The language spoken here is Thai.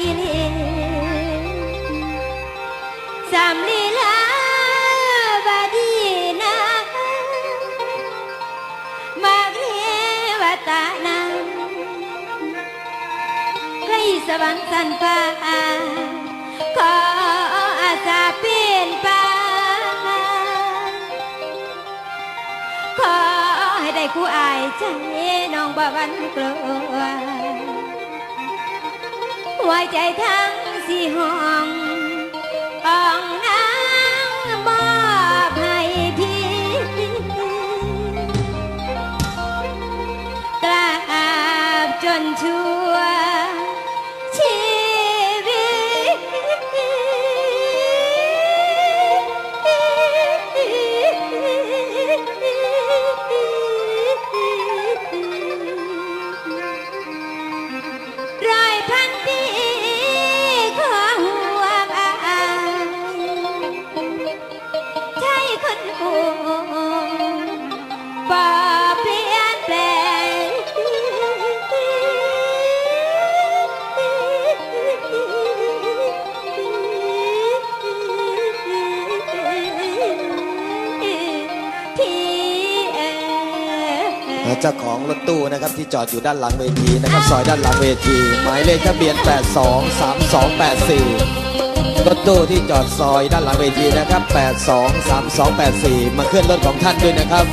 อีลีสามลีลาบาดีนามาเรีวตานังใครสวรรค์สันฟ้าขออาสาเป็นป่าขอให้ได้คู่อายใจน้องบ่วันกลัว หัวใจทั้งสี่ห้อง เจ้าของรถตู้นะครับที่จอดอยู่ด้านหลังเวทีนะครับซอยด้านหลังเวที หมายเลขทะเบียน 823284 รถตู้ที่จอดซอยด้านหลังเวทีนะครับ 823284 มาเคลื่อนรถของท่านด้วยนะครับ